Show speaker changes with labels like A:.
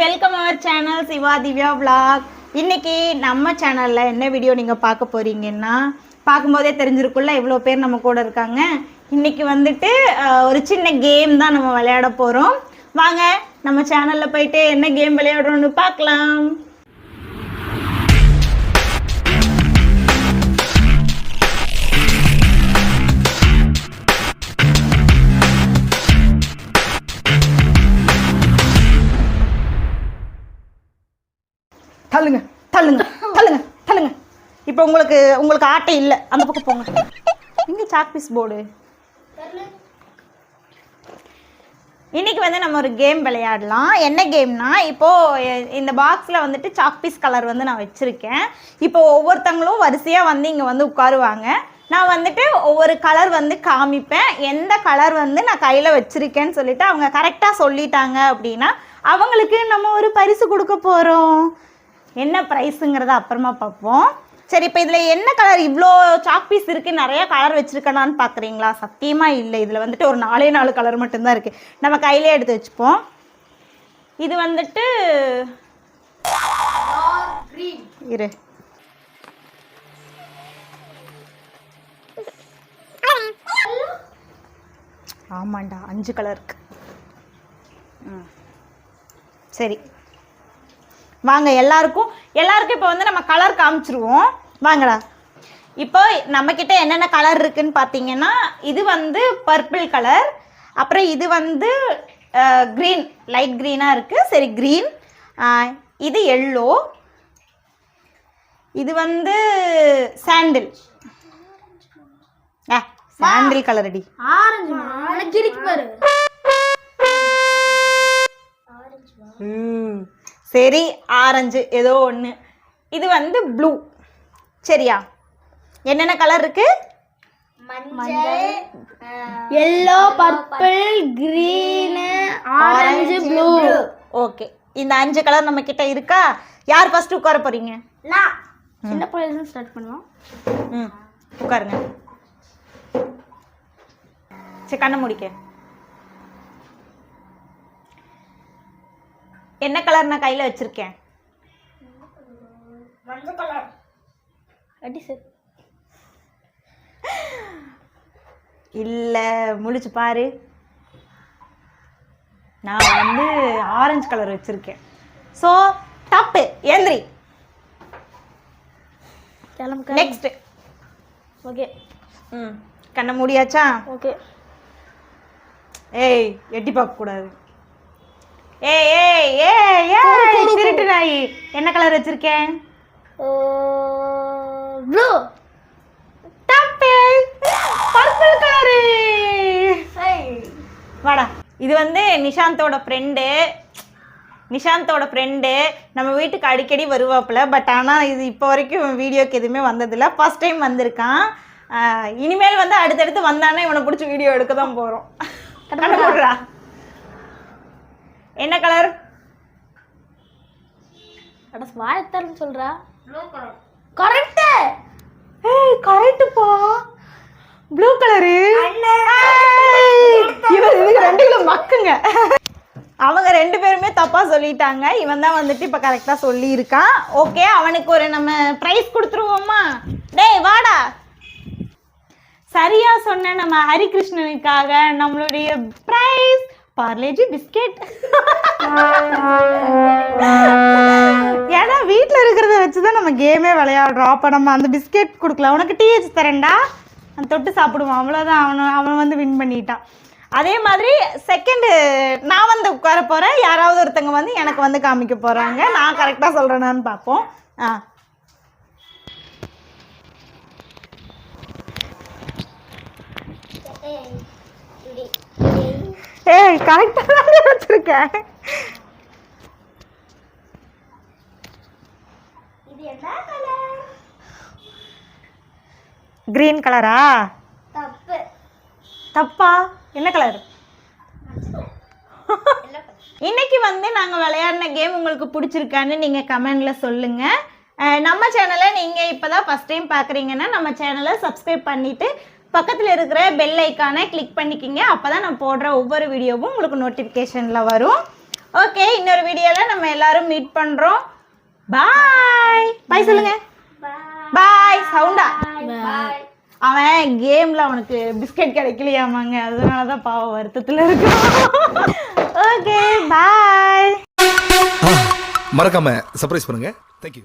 A: Welcome அவர் channel Siva Divya vlog இன்னைக்கு நம்ம சேனலில் என்ன வீடியோ நீங்கள் பார்க்க போறீங்கன்னா பார்க்கும்போதே தெரிஞ்சிருக்குள்ள இவ்வளோ பேர் நம்ம கூட இருக்காங்க. இன்னைக்கு வந்துட்டு ஒரு சின்ன கேம் தான் நம்ம விளையாட போகிறோம் வாங்க நம்ம சேனலில் போயிட்டு என்ன கேம் விளையாடுறோம்னு பார்க்கலாம். தள்ளுங்க தள்ளுங்க தள்ளுங்க தள்ளுங்க. இப்போ உங்களுக்கு உங்களுக்கு ஆட்டை இல்லை. அந்த பக்கம் போங்க. எங்க சாக் பீஸ் போர்டு இன்னைக்கு வந்து நம்ம ஒரு கேம் விளையாடலாம். என்ன கேம்னா இப்போ இந்த பாக்ஸில் வந்துட்டு சாக் பீஸ் கலர் வந்து நான் வச்சுருக்கேன். இப்போ ஒவ்வொருத்தங்களும் வரிசையாக வந்து இங்கே வந்து உட்காருவாங்க. நான் வந்துட்டு ஒவ்வொரு கலர் வந்து காமிப்பேன். எந்த கலர் வந்து நான் கையில் வச்சுருக்கேன்னு சொல்லிட்டு அவங்க கரெக்டாக சொல்லிட்டாங்க அப்படின்னா அவங்களுக்கு நம்ம ஒரு பரிசு கொடுக்க போகிறோம் என்ன ப்ரைஸுங்கிறத அப்புறமா பார்ப்போம். சரி இப்போ இதில் என்ன கலர் இவ்வளோ சாக் பீஸ் இருக்குது நிறையா கலர் வச்சுருக்கேனான்னு பார்க்குறீங்களா சத்தியமாக இல்லை. இதில் வந்துட்டு ஒரு நாலே நாலு கலர் மட்டும்தான் இருக்குது நம்ம கையிலே எடுத்து வச்சுப்போம். இது வந்துட்டு இரு. ஆமாண்டா அஞ்சு கலர் இருக்கு. ம். சரி. வாங்க எல்லாருக்கும் எல்லாருக்கும் இப்போ வந்து நம்ம கலர் காமிச்சிருவோம். வாங்கடா. இப்போ நம்மக்கிட்ட என்னென்ன கலர் இருக்குன்னு பார்த்தீங்கன்னா இது வந்து பர்பிள் கலர் அப்புறம் இது வந்து க்ரீன் லைட் க்ரீனாக இருக்குது சரி க்ரீன் இது எல்லோ இது வந்து சாண்டில் ஏ சாண்டில் கலர் அடி.
B: ஆரஞ்சு
A: சரி ஆரஞ்சு ஏதோ ஒன்று இது வந்து ப்ளூ சரியா? என்னென்ன கலர் இருக்கு?
B: மஞ்சள் yellow purple green orange blue
A: okay இந்த அஞ்சு கலர் நம்ம கிட்ட இருக்கா? யார் ஃபர்ஸ்ட் உட்கார போறீங்க?
B: சின்ன பிள்ளைல ஸ்டார்ட் பண்ணுவோம்.
A: ம். உட்காருங்க. சரி கண்ணை முடிக்க. என்ன கலர் நான் கையில் வச்சிருக்கேன்? இல்லை முழிச்சு பாரு. நான் வந்து ஆரஞ்சு கலர் வச்சிருக்கேன். ஸோ தப்பு. ஏந்திரி.
B: கிளம்பு
A: நெக்ஸ்ட்
B: ஓகே
A: ம் கண்ணை மூடியாச்சா?
B: ஓகே
A: ஏய் எட்டி பார்க்க கூடாது ஏய் ஏய். ஏய் ஏய் திருட்டு நாய். என்ன கலர் வச்சிருக்கேன்?
B: ப்ளூ
A: தப்பு பர்பிள் கலரு வாடா. இது வந்து நிஷாந்தோட ஃப்ரெண்டு நிஷாந்தோட ஃப்ரெண்டு நம்ம வீட்டுக்கு அடிக்கடி வருவாப்புல. பட் ஆனால் இது இப்போ வரைக்கும் வீடியோக்கு எதுவுமே வந்ததில்ல. ஃபர்ஸ்ட் டைம் வந்திருக்கான். இனிமேல் வந்து அடுத்தடுத்து வந்தானே இவனை பிடிச்சி வீடியோ எடுக்க தான் போகிறோம் என்ன கலர்
B: அட ப்ளூ கலர் கரெக்ட்
A: ஏய் கரெக்டுப்பா ப்ளூ கலரு இவன் இதுக்கு ரெண்டு கிலோ மக்குங்க. அவங்க ரெண்டு பேருமே தப்பா சொல்லிட்டாங்க. இவன் தான் வந்துட்டு இப்ப கரெக்டா சொல்லி இருக்கான் ஓகே அவனுக்கு ஒரு நம்ம பிரைஸ் கொடுத்துருவோமா? டேய் வாடா. சரியா சொன்ன நம்ம ஹரிகிருஷ்ணனுக்காக நம்மளுடைய பிரைஸ் பார்லேஜி பிஸ்கெட் வச்சு தான் நம்ம கேமே விளையாடுறோம். அப்போ நம்ம அந்த பிஸ்கெட் கொடுக்கலாம் உனக்கு டீ வச்சு தரேன்டா. அந்த தொட்டு சாப்பிடுவான். அவ்வளோதான் அவனை அவன் வந்து வின் பண்ணிட்டான். அதே மாதிரி செகண்டு நான் வந்து உட்கார போகிறேன் யாராவது ஒருத்தங்க வந்து எனக்கு வந்து காமிக்க போகிறாங்க நான் கரெக்டாக சொல்கிறேனான்னு பார்ப்போம். ஆ. ஏய் கரெக்டாக தான் வச்சுருக்கேன்
B: இது என்ன கலர்
A: க்ரீன் கலரா
B: தப்பு.
A: தப்பா? என்ன கலர் இன்னைக்கு வந்து நாங்கள் விளையாடின கேம் உங்களுக்கு பிடிச்சிருக்கான்னு நீங்கள் கமெண்டில் சொல்லுங்கள் நம்ம சேனலை நீங்கள் இப்போ தான் ஃபஸ்ட் டைம் பார்க்குறீங்கன்னா நம்ம சேனலை சப்ஸ்கிரைப் பண்ணிவிட்டு பக்கத்தில் இருக்கிற பெல் ஐக்கானை கிளிக் பண்ணிக்கிங்க. அப்போ தான் நான் போடுற ஒவ்வொரு வீடியோவும் உங்களுக்கு நோட்டிஃபிகேஷனில் வரும். ஓகே இன்னொரு வீடியோல நம்ம எல்லாரும் மீட் பண்றோம். பாய் பாய் சொல்லுங்க. பாய் சவுண்டா அவன் கேம்ல அவனுக்கு பிஸ்கட் கிடைக்கலையாமாங்க. அதனால தான் பாவம் வருத்தத்துல இருக்கான். ஓகே பாய்
C: மறக்காம சர்ப்ரைஸ் பண்ணுங்க. தேங்க்யூ